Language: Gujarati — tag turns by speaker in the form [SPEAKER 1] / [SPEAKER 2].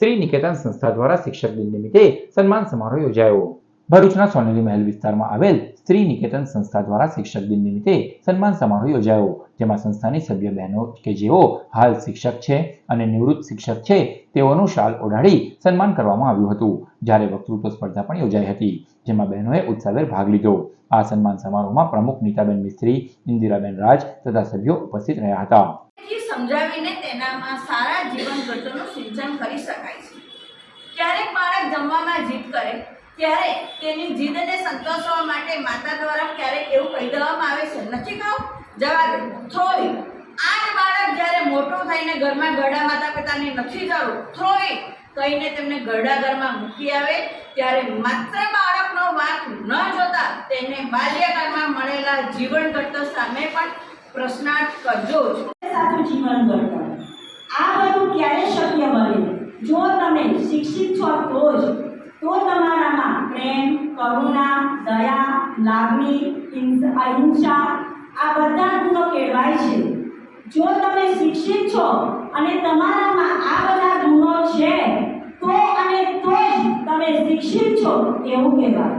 [SPEAKER 1] શ્રી નિકેતન સંસ્થા દ્વારા શિક્ષક દિન નિમિત્તે સન્માન સમારોહ યોજાયો ભરૂચના સોનેરી મહેલ વિસ્તારમાં આવેલ સ્ત્રી નિકેતન સંસ્થા દ્વારા શિક્ષક દિન નિમિત્તે સન્માન સમારોહ યોજાયો, જેમાં સંસ્થાની સભ્ય બહેનો કે જેઓ હાલ શિક્ષક છે અને નિવૃત્ત શિક્ષક છે, તેઓનું શાલ ઓઢાડી સન્માન કરવામાં આવ્યું હતું. જ્યારે વક્તૃત્વ સ્પર્ધા પણ યોજાઈ હતી, જેમાં બહેનોએ ઉત્સાહભેર ભાગ લીધો. આ સન્માન સમારોહમાં પ્રમુખ નીતાબેન મિસ્ત્રી, ઇન્દિરાબેન રાજ તથા સભ્યો ઉપસ્થિત રહ્યા હતા.
[SPEAKER 2] સમજાવીને તેનામાં સારા જીવન ઘટોનું સિંચન કરી શકાય છે. ક્યારેક બાળક જમવામાં જીત કરે ત્યારે તેની જીદને સંતોષવા માટે માતા દ્વારા ક્યારેક એવું કહી દેવામાં આવે છે. નથી ખાવ જવા દે થ્રો આ બાળક જ્યારે મોટો થઈને ઘરમાં ગરડા માતા પિતાને નથી જવું થ્રોઈ કહીને તેમને ગરડા ઘરમાં મૂકી આવે, ત્યારે માત્ર બાળકનો વાંક ન જોતા તેને બાલ્યકાળમાં મળેલા જીવન ઘટતો સામે પણ પ્રશ્નાર્થ કરજો
[SPEAKER 3] સાચું જીવન ઘડતર. આ બધું ક્યારે શક્ય બને જો તમે શિક્ષિત છો તો જ તો તમારામાં પ્રેમ કરુણા દયા, લાગણી, હિંસ- અહિંસા, આ બધા ગુણો કેળવાય છે. જો તમે શિક્ષિત છો અને તમારામાં આ બધા ગુણો છે, તો અને તો જ તમે શિક્ષિત છો, એવું કહેવાય.